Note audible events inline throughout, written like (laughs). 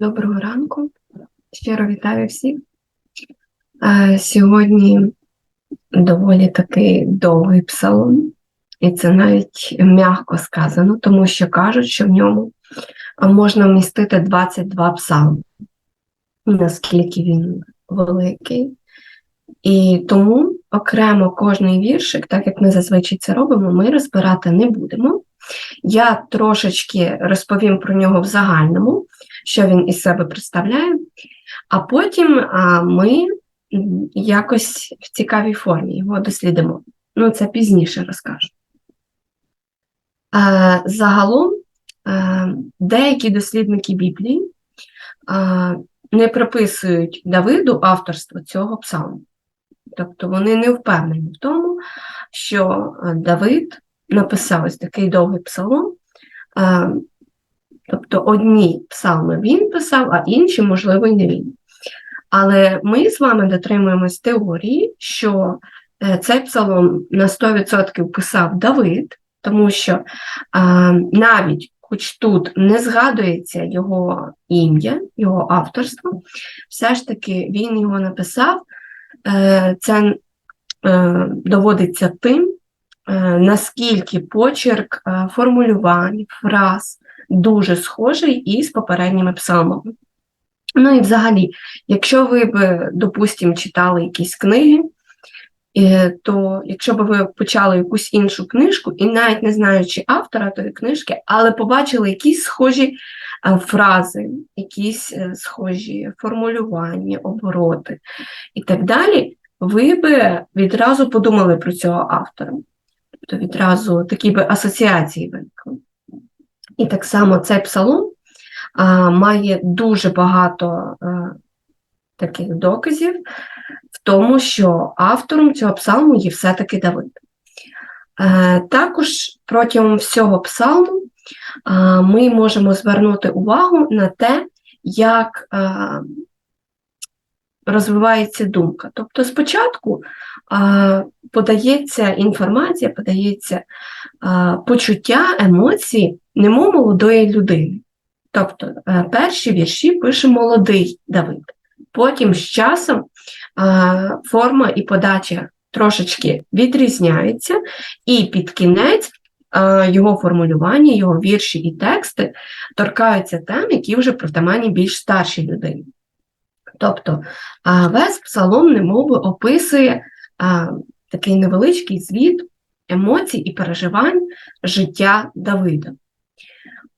Доброго ранку. Щиро вітаю всіх. Е, Сьогодні доволі такий довгий псалом, і це навіть м'яко сказано, тому що кажуть, що в ньому можна вмістити 22 псалми, наскільки він великий. І тому окремо кожний віршик, так як ми зазвичай це робимо, ми розбирати не будемо. Я трошечки розповім про нього в загальному, що він із себе представляє, а потім ми якось в цікавій формі його дослідимо. Ну, це пізніше розкажу. Загалом, деякі дослідники Біблії не приписують Давиду авторство цього псалму. Тобто вони не впевнені в тому, що е, Давид написав ось такий довгий псалом. Е, Тобто одні псалми він писав, а інші, можливо, і не він. Але ми з вами дотримуємось теорії, що е, цей псалом на 100% писав Давид, тому що а, навіть хоч тут не згадується його ім'я, його авторство, все ж таки він його написав. Це е, доводиться тим, е, наскільки почерк е, формулювань, фраз дуже схожий із попередніми псалмами. Ну і взагалі, якщо ви б, допустимо, читали якісь книги, то якщо б ви почали якусь іншу книжку, і навіть не знаючи автора тої книжки, але побачили якісь схожі фрази, якісь е, схожі формулювання, обороти і так далі, ви б відразу подумали про цього автора. Тобто відразу такі би асоціації виникли. І так само цей псалом а, має дуже багато а, таких доказів в тому, що автором цього псалму є все-таки Давид. Е, також протягом всього псалму ми можемо звернути увагу на те, як розвивається думка. Тобто спочатку подається інформація, подається почуття, емоції, немов молодої людини. Тобто е, перші вірші пише молодий Давид. Потім з часом форма і подача трошечки відрізняється, і під кінець його формулювання, його вірші і тексти торкаються тем, які вже притаманні більш старшій людині. Тобто весь псалом немови описує такий невеличкий звіт емоцій і переживань життя Давида.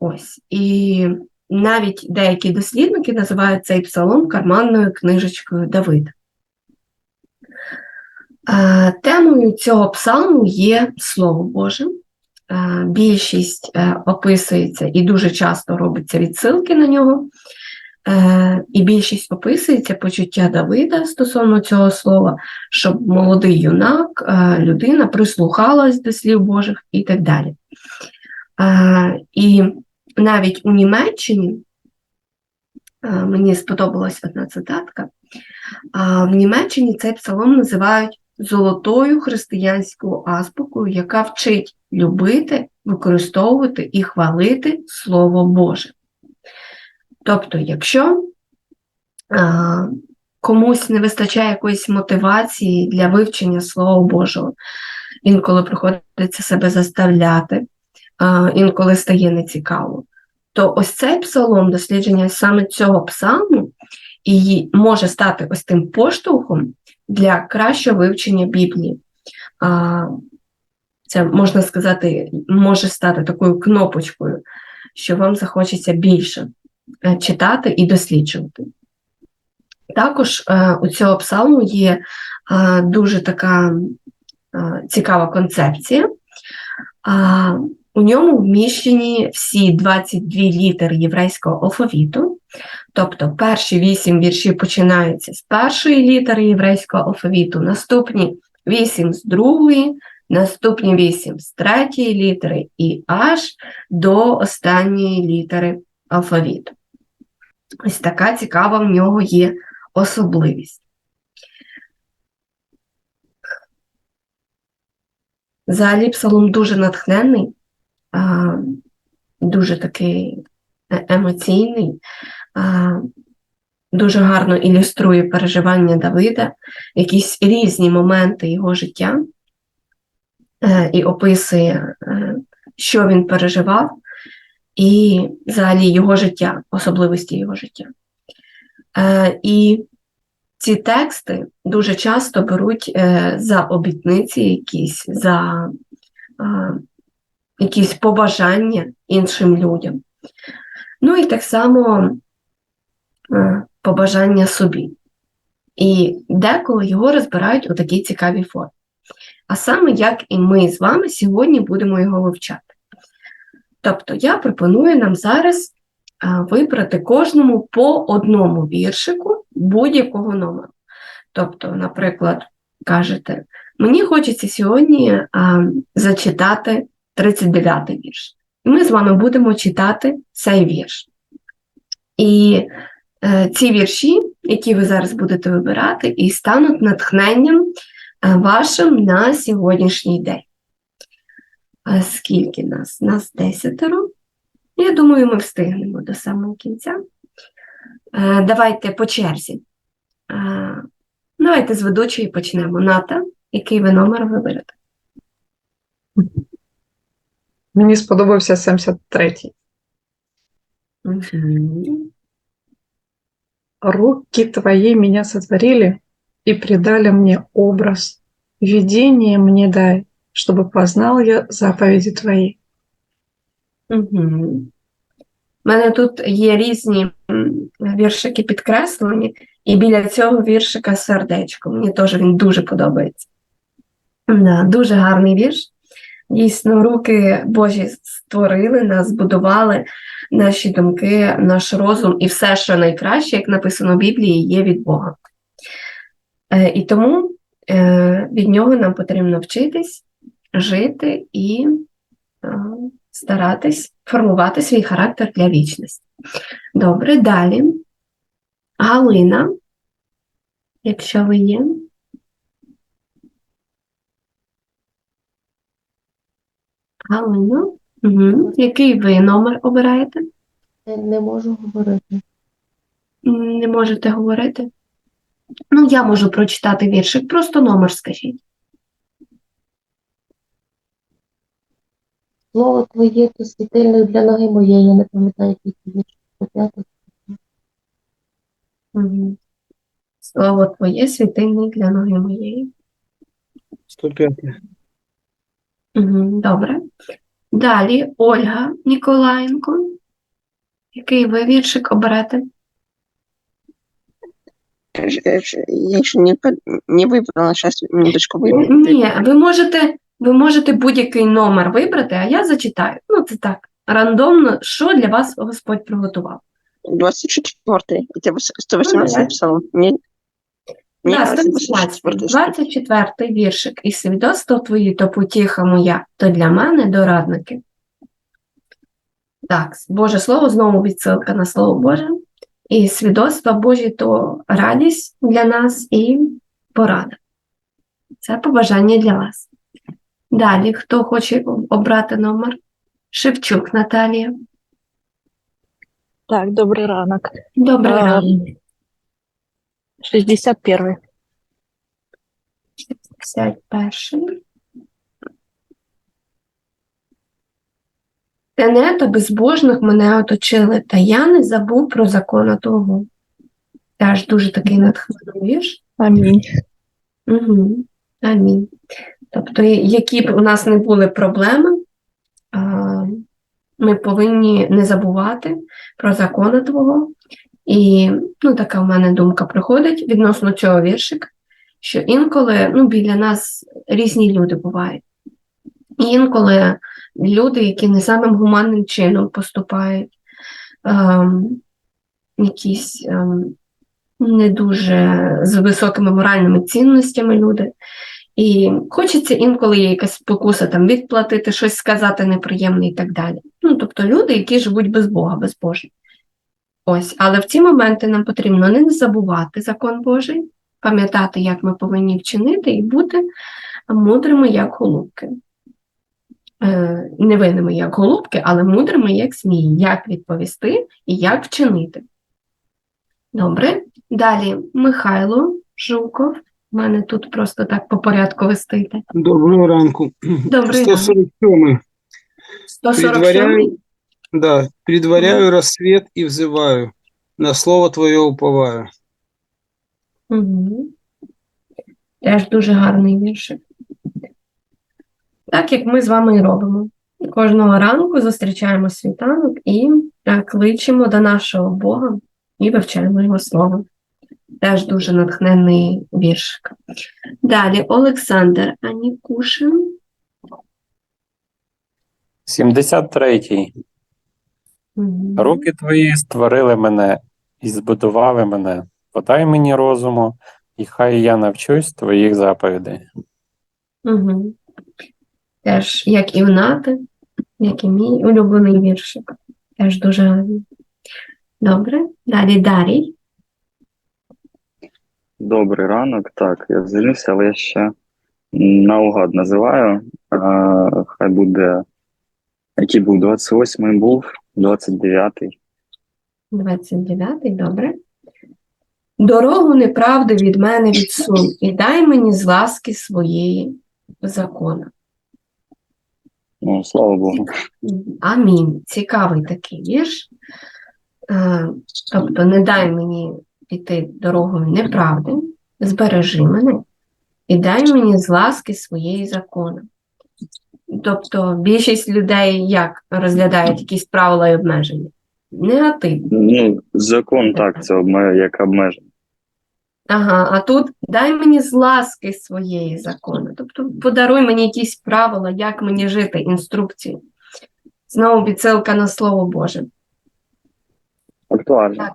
Ось. І навіть деякі дослідники називають цей псалом карманною книжечкою Давида. Темою цього псалму є Слово Боже. Е, Більшість е, описується і дуже часто робиться відсилки на нього. Е, І більшість описується почуття Давида стосовно цього слова, щоб молодий юнак, людина прислухалась до слів Божих і так далі. І навіть у Німеччині мені сподобалась одна цитатка. В Німеччині цей псалом називають золотою християнською азбукою, яка вчить любити, використовувати і хвалити Слово Боже. Тобто, якщо а, комусь не вистачає якоїсь мотивації для вивчення Слова Божого, інколи приходиться себе заставляти, а, інколи стає нецікаво, то ось цей псалом, дослідження саме цього псалму, і може стати ось тим поштовхом для кращого вивчення Біблії. Це можна сказати, може стати такою кнопочкою, що вам захочеться більше е, читати і досліджувати. Також е, у цього псалму є е, дуже така цікава концепція. У ньому вміщені всі 22 літери єврейського алфавіту, тобто перші вісім віршів починаються з першої літери єврейського алфавіту, наступні вісім з другої, наступні вісім з третьої літери і аж до останньої літери алфавіту. Ось така цікава в нього є особливість. Взагалі псалом дуже натхненний, дуже такий е- емоційний. дуже гарно ілюструє переживання Давида, якісь різні моменти його життя і описує, е, що він переживав, і взагалі його життя, особливості його життя. Е, І ці тексти дуже часто беруть е, за обітниці якісь, за е, якісь побажання іншим людям. Ну і так само е, побажання собі. І деколи його розбирають у такій цікавій формі. А саме як і ми з вами сьогодні будемо його вивчати. Тобто я пропоную нам зараз вибрати кожному по одному віршику будь-якого номеру. Тобто, наприклад, кажете, мені хочеться сьогодні а, зачитати 39-й вірш. І ми з вами будемо читати цей вірш. І е, ці вірші, які ви зараз будете вибирати, і стануть натхненням е, вашим на сьогоднішній день. Скільки нас? Нас десятеро. Я думаю, ми встигнемо до самого кінця. Е, Давайте по черзі. Е, Давайте з ведучої почнемо. Ната, який ви номер виберете? Мені сподобався 73-й. Мгм. Руки твои меня сотворили и придали мне образ. Видение мне дай, чтобы познал я заповеди твои. Угу. У мене тут є різні віршики підкреслені, і біля цього віршика сердечко. Мені теж він дуже подобається. Да, дуже гарний вірш. Дійсно, руки Божі створили нас, збудували наші думки, наш розум і все, що найкраще, як написано в Біблії, є від Бога. Е, і тому е, від нього нам потрібно вчитись, жити і е, старатись формувати свій характер для вічності. Добре, далі. Галина, якщо ви є. Галина. Угу. Який ви номер обираєте? Не, не можу говорити. Не можете говорити? Ну, я можу прочитати віршик, просто номер скажіть. Слово твоє то світильник для ноги моєї, я не пам'ятаю, який це вірш. П'ятий. Угу. Слово твоє світильник для ноги моєї. 105. Угу. Добре. Далі Ольга Ніколаєнко. Який ви віршик оберете? Ж- ж- Я еще не, под- не выбрала, сейчас минуточку выберу. Ні, ви можете, ви можете будь-який номер вибрати, а я зачитаю. Ну, це так, рандомно, що для вас Господь приготував. 24-й, это выс- давай. 118 псалом. Мне, мне Да, кажется, 118. 24-й. 24-й віршик. І свідоцтво твої, то потіха моя, то для мене дорадники. Так, Боже Слово, знову відсилка на Слово Боже. І свідоцтва Божі то радість для нас і порада. Це побажання для вас. Далі, хто хоче обрати номер? Шевчук Наталія. Так, добрий ранок. Добрий А, ранок. 61. 61. Тенета безбожних мене оточили, та я не забув про закона Твого. Теж дуже такий натхнений вірш. Амінь. Угу. Амінь. Тобто, які б у нас не були проблеми, ми повинні не забувати про закони Твого. І ну, така в мене думка приходить відносно цього віршика, що інколи ну, біля нас різні люди бувають. Інколи люди, які не самим гуманним чином поступають, ем, якісь ем, не дуже з високими моральними цінностями люди. І хочеться інколи є якась спокуса там відплатити, щось сказати неприємне і так далі. Ну, тобто люди, які живуть без Бога, безбожні. Ось, але в ці моменти нам потрібно не забувати закон Божий, пам'ятати, як ми повинні вчинити, і бути мудрими, як голубки. Е, не винними, як голубки, але мудрими, як змії, як відповісти і як вчинити. Добре. Далі Михайло Жуков. У мене тут просто так по порядку вистите. Доброго ранку. Добрий ранок. 147. 147. Предваряю, да, предваряю рассвет и взываю. На слово твое уповаю. Угу. Теж дуже гарний віршик. Так як ми з вами і робимо. Кожного ранку зустрічаємо світанок і кличемо до нашого Бога і вивчаємо його слово. Теж дуже натхненний віршик. Далі Олександр Анікушин. 73. Мгм. Руки твої створили мене і збудували мене. Подай мені розуму, і хай я навчусь твоїх заповідей. Угу. Теж, як і в Нати, як і мій улюблений віршик. Теж дуже гарний. Добре. Далі Дарій. Добрий ранок. Так, я звільнився, але я ще наугад називаю. А, хай буде. Який був 28-й був, 29-й. 29-й, добре. Дорогу неправди від мене відсунь, і дай мені з ласки своєї закона. Ну, слава Богу. Амінь. Цікавий такий вірш. Е, Тобто, не дай мені піти дорогою неправди, збережи мене і дай мені з ласки своєї закони. Тобто, більшість людей як розглядають якісь правила і обмеження? Негативно. Ну, закон так, це як обмеження. Ага, а тут дай мені з ласки своєї закони. Тобто подаруй мені якісь правила, як мені жити, інструкції. Знову відсилка на Слово Боже. Актуально. Так.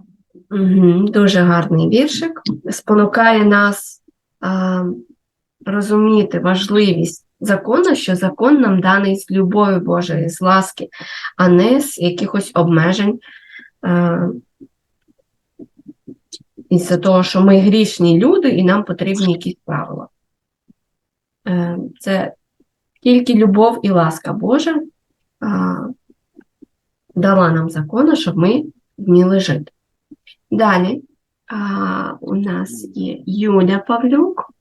Угу, дуже гарний віршик. Спонукає нас а, розуміти важливість закону, що закон нам даний з любові Божої, з ласки, а не з якихось обмежень. А, із-за того, що ми грішні люди і нам потрібні якісь правила. Е, Це тільки любов і ласка Божа дала нам закони, щоб ми вміли жити. Далі у нас є Юля Павлюк.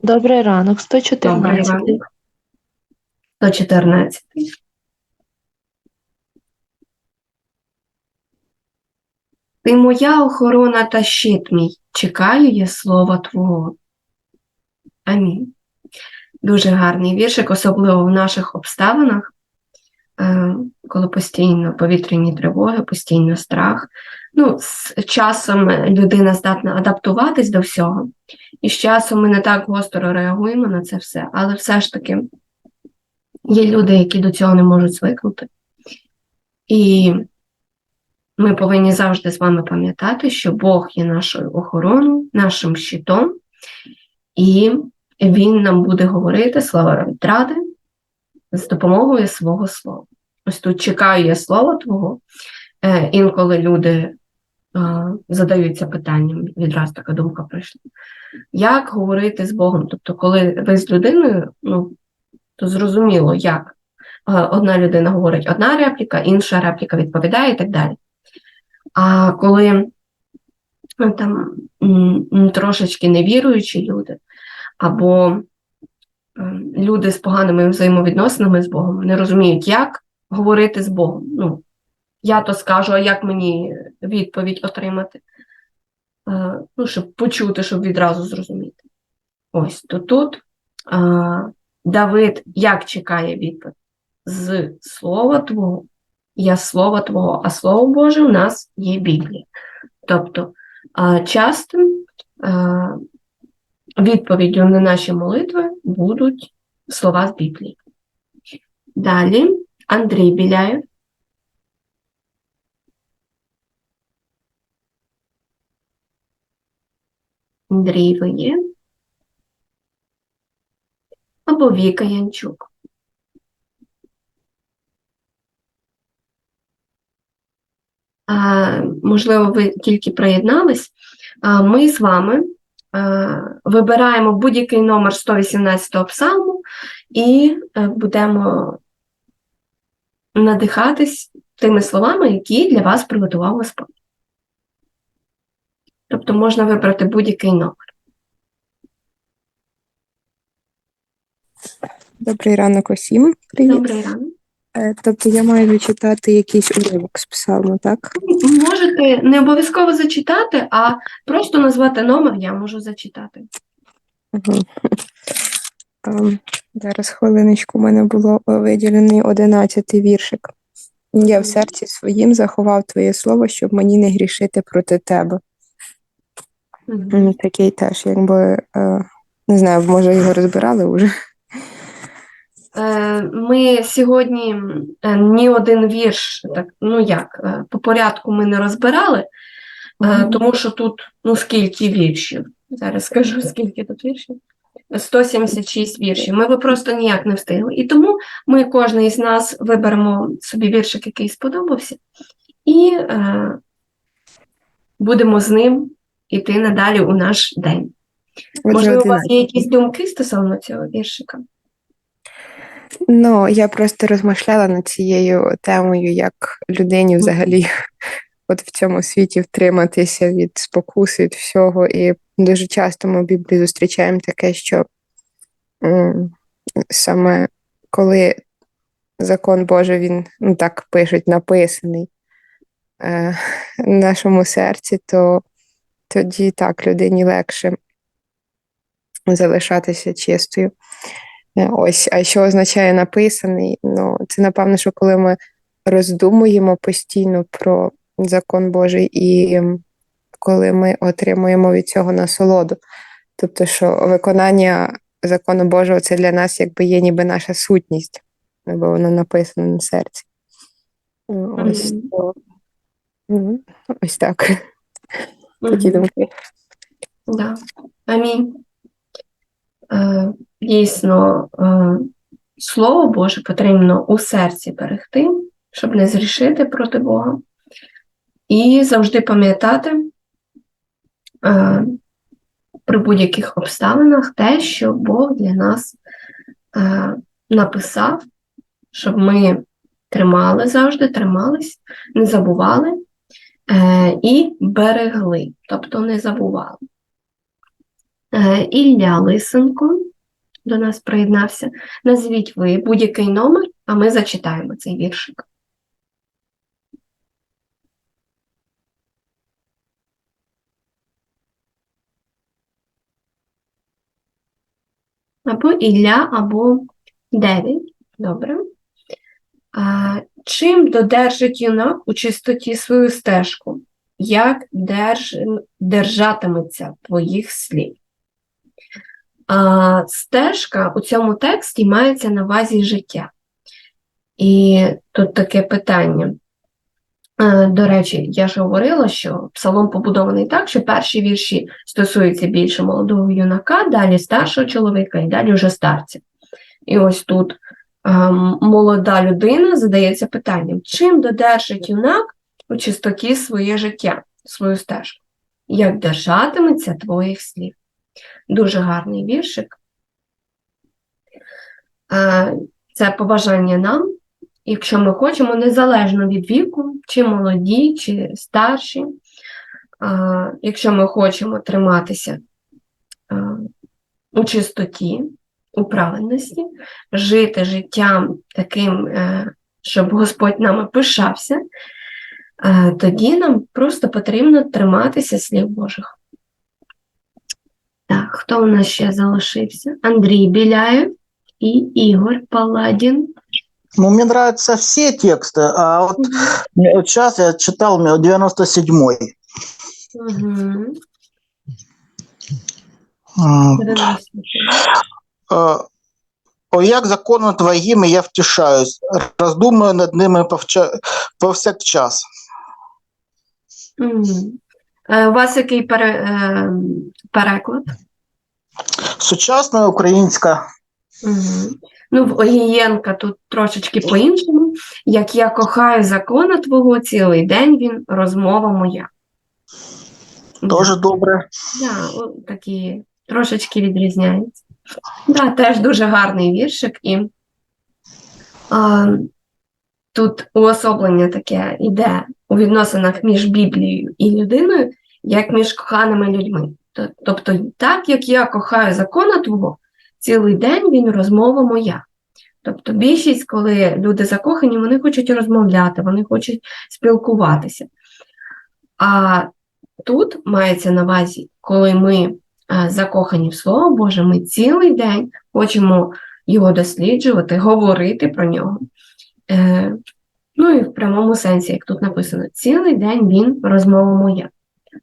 Добрий ранок, Добрий 114. ранок. 114. Ти моя охорона та щит мій, чекаю я слова Твого. Амінь. Дуже гарний віршик, особливо в наших обставинах, е, коли постійно повітряні тривоги, постійно страх. Ну, з часом людина здатна адаптуватись до всього, і з часом ми не так гостро реагуємо на це все, але все ж таки є люди, які до цього не можуть звикнути. І ми повинні завжди з вами пам'ятати, що Бог є нашою охороною, нашим щитом, і Він нам буде говорити слова відради з допомогою свого слова. Ось тут чекаю я слова Твого. Е, інколи люди е, задаються питанням, відразу така думка прийшла. Як говорити з Богом? Тобто, коли ви з людиною, ну, то зрозуміло, як Е, одна людина говорить одна репліка, інша репліка відповідає і так далі. А коли ну, там трошечки невіруючі люди, або е, люди з поганими взаємовідносинами з Богом не розуміють, як говорити з Богом. Ну, я то скажу, а як мені відповідь отримати? Е, Ну, щоб почути, щоб відразу зрозуміти. Ось то тут а, Давид як чекає відповідь? З слова Твого. Я слово Твого, а Слово Боже у нас є Біблія. Тобто часто відповіддю на наші молитви будуть слова з Біблії. Далі Андрій Біляєв. Андрій ви? Або Віка Янчук. А, можливо, ви тільки приєднались. Ми з вами вибираємо будь-який номер 118 псалму і е, будемо надихатись тими словами, які для вас приготував Господь. Тобто можна вибрати будь-який номер. Добрий ранок усім. Привіт. Добрий ранок. Е, Тобто я маю зачитати якийсь уривок з псалму, так? Можете не обов'язково зачитати, а просто назвати номер я можу зачитати. Угу. (laughs) Зараз хвилиночку, у мене було виділений одинадцятий віршик. Я в серці своїм заховав твоє слово, щоб мені не грішити проти тебе. М, Такий теж, якби е, не знаю, може його розбирали вже. Е, Ми сьогодні е, ні один вірш, так, ну як, е, по порядку ми не розбирали, тому що тут, ну скільки віршів? Зараз скажу, скільки тут віршів. 176 віршів. Ми би просто ніяк не встигли. І тому ми кожен із нас виберемо собі віршик, який сподобався, і е, будемо з ним іти надалі у наш день. Можливо, у вас є якісь думки стосовно цього віршика? Ну, я просто розмишляла над цією темою, як людині взагалі от в цьому світі втриматися від спокуси, від всього. І дуже часто ми в Біблії зустрічаємо таке, що м, саме коли закон Божий, він ну так пишуть, написаний е, в нашому серці, то тоді так людині легше залишатися чистою. Е, Ось, а що означає написаний? Ну, це напевно, що коли ми роздумуємо постійно про закон Божий і коли ми отримуємо від цього насолоду. Тобто, що виконання закону Божого це для нас якби є ніби наша сутність, бо воно написано на серці. Е, Ось, Мгм. то, ну, ось так. Такі Мгм. думки. Да. Амінь. Дійсно, е, Слово Боже потрібно у серці берегти, щоб не зрішити проти Бога. І завжди пам'ятати е, при будь-яких обставинах те, що Бог для нас е, написав, щоб ми тримали завжди, тримались, не забували і берегли, тобто не забували. Ілля Лисенко до нас приєднався. Назвіть ви будь-який номер, а ми зачитаємо цей віршик. Або Ілля, або Девід. Добре. А, чим додержить юнак у чистоті свою стежку? Як держ... держатиметься твоїх слів? А, стежка у цьому тексті мається на увазі життя. І тут таке питання. Е, До речі, я ж говорила, що псалом побудований так, що перші вірші стосуються більше молодого юнака, далі старшого чоловіка і далі вже старця. І ось тут е, молода людина задається питанням, чим додержить юнак у чистоті своє життя, свою стежку? Як держатиметься твоїх слів? Дуже гарний віршик. Це побажання нам, якщо ми хочемо, незалежно від віку, чи молоді, чи старші, якщо ми хочемо триматися у чистоті, у праведності, жити життям таким, е, щоб Господь нами пишався, е, тоді нам просто потрібно триматися слів Божих. Так, хто у нас ще залишився? Андрій Біляєв і Ігор Паладін. Ну, мне нравятся все тексты, а вот, вот сейчас я читал мне 97-й. Угу. М, э, «О, як законом твоїми я втішаюсь, роздумую над ними повча... повсякчас. Е, У вас який пере, е, переклад? Сучасна українська. Угу. Ну, в Огієнка тут трошечки по-іншому. Як я кохаю закона твого, цілий день він розмова моя. Дуже добре. Да, о, такі трошечки відрізняються. Да, теж дуже гарний віршик, і а, тут уособлення таке йде у відносинах між Біблією і людиною, як між коханими людьми. Тобто, так як я кохаю закона Твого, цілий день він розмова моя. Тобто більшість, коли люди закохані, вони хочуть розмовляти, вони хочуть спілкуватися. А тут мається на увазі, коли ми е, закохані в Слово Боже, ми цілий день хочемо його досліджувати, говорити про нього. Е, ну і в прямому сенсі, як тут написано, цілий день він розмова моя.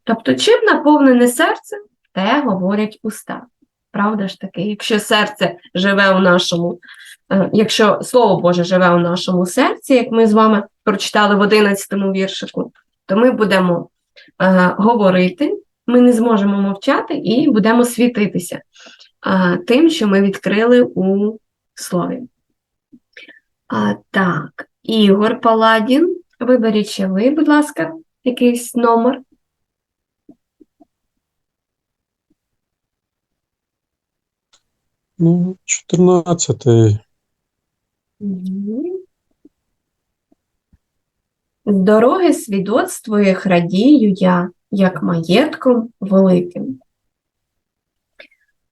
Тобто, чим наповнене серце, те говорять уста. Правда ж таки, якщо серце живе у нашому, е, якщо Слово Боже живе у нашому серці, як ми з вами прочитали в 11 віршику, то ми будемо е, говорити, ми не зможемо мовчати і будемо світитися е, тим, що ми відкрили у слові. А, так, Ігор Паладін, виберіть ще ви, будь ласка, якийсь номер. Ну, 14 Мгм. З дороги свідоцтвує радію я, як маєтком великим.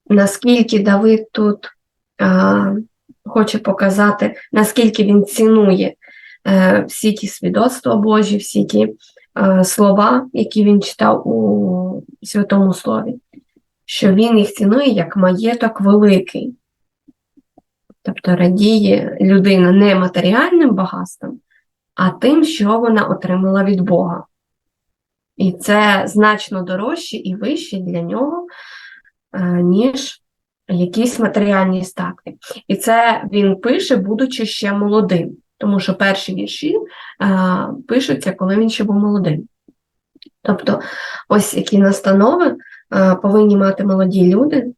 Наскільки Давид тут а, хоче показати, наскільки він цінує е, всі ті свідоцтва Божі, всі ті е, слова, які він читав у Святому Слові, що він їх цінує як маєток великий. Тобто радіє людина не матеріальним багатством, а тим, що вона отримала від Бога. І це значно дорожче і вище для нього, е, ніж якісь матеріальні статки. І це він пише, будучи ще молодим, тому що перші вірші е, пишуться, коли він ще був молодим. Тобто, ось які настанови повинні мати молоді люди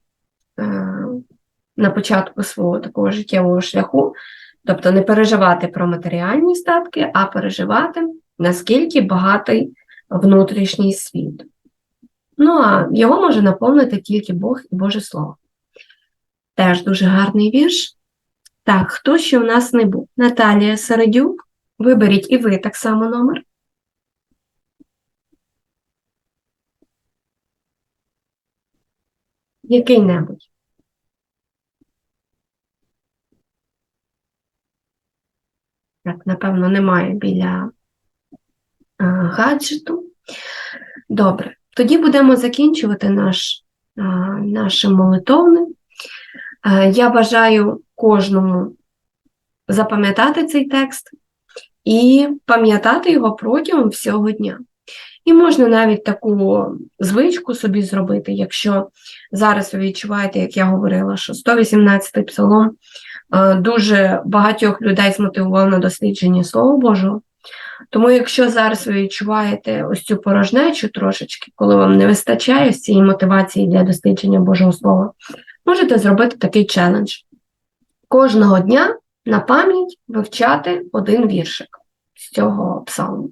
на початку свого такого життєвого шляху, тобто не переживати про матеріальні статки, а переживати, наскільки багатий внутрішній світ. Ну, а його може наповнити тільки Бог і Боже Слово. Теж дуже гарний вірш. Так, хто ще у нас не був? Наталія Середюк, виберіть і ви так само номер. Який-небудь. Так, напевно, немає біля а, гаджету. Добре, тоді будемо закінчувати наш, а, наше молитовне. Е, Я бажаю кожному запам'ятати цей текст і пам'ятати його протягом всього дня. І можна навіть таку звичку собі зробити, якщо зараз ви відчуваєте, як я говорила, що 118-й псалом е, дуже багатьох людей змотивував на дослідження Слова Божого. Тому, якщо зараз ви відчуваєте ось цю порожнечу трошечки, коли вам не вистачає цієї мотивації для дослідження Божого Слова, можете зробити такий челендж. Кожного дня на пам'ять вивчати один віршик з цього псалму.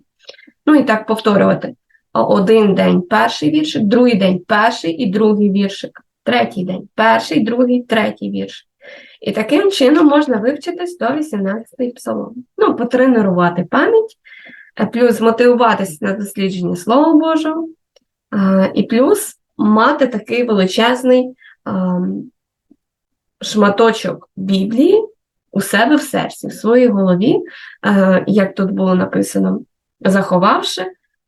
Ну і так повторювати. Один день перший віршик, другий день перший і другий віршик, третій день перший, другий, третій віршик. І таким чином можна вивчити 118-й псалом. Ну, потренувати пам'ять, е, плюс мотивуватися на дослідження Слова Божого, е, і плюс мати такий величезний ем, шматочок Біблії у себе в серці, в своїй голові, е, як тут було написано, заховавши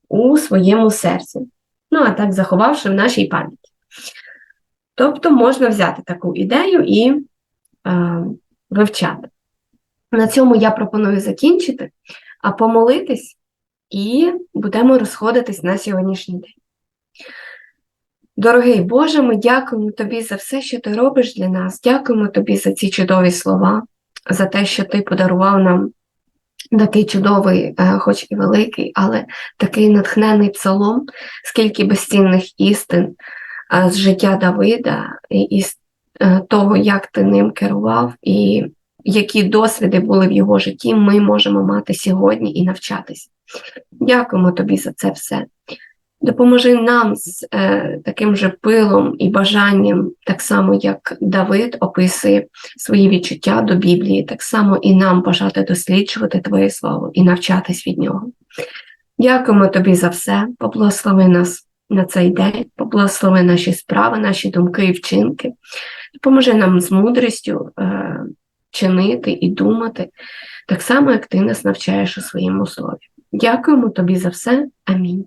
у своєму серці. Ну, а так, заховавши в нашій пам'яті. Тобто можна взяти таку ідею і е, вивчати. На цьому я пропоную закінчити, а помолитись, і будемо розходитись на сьогоднішній день. Дорогий Боже, ми дякуємо Тобі за все, що ти робиш для нас. Дякуємо Тобі за ці чудові слова, за те, що ти подарував нам такий чудовий, е, хоч і великий, але такий натхнений псалом, скільки безцінних істин е, з життя Давида і із е, того, як ти ним керував, і які досвіди були в його житті, ми можемо мати сьогодні і навчатись. Дякуємо тобі за це все. Допоможи нам з е, таким же пилом і бажанням, так само як Давид описує свої відчуття до Біблії, так само і нам бажати досліджувати Твоє Слово і навчатись від нього. Дякуємо тобі за все, поблагослови нас на цей день, поблагослови наші справи, наші думки і вчинки, допоможи нам з мудрістю е, чинити і думати, так само, як ти нас навчаєш у своєму слові. Дякуємо тобі за все. Амінь.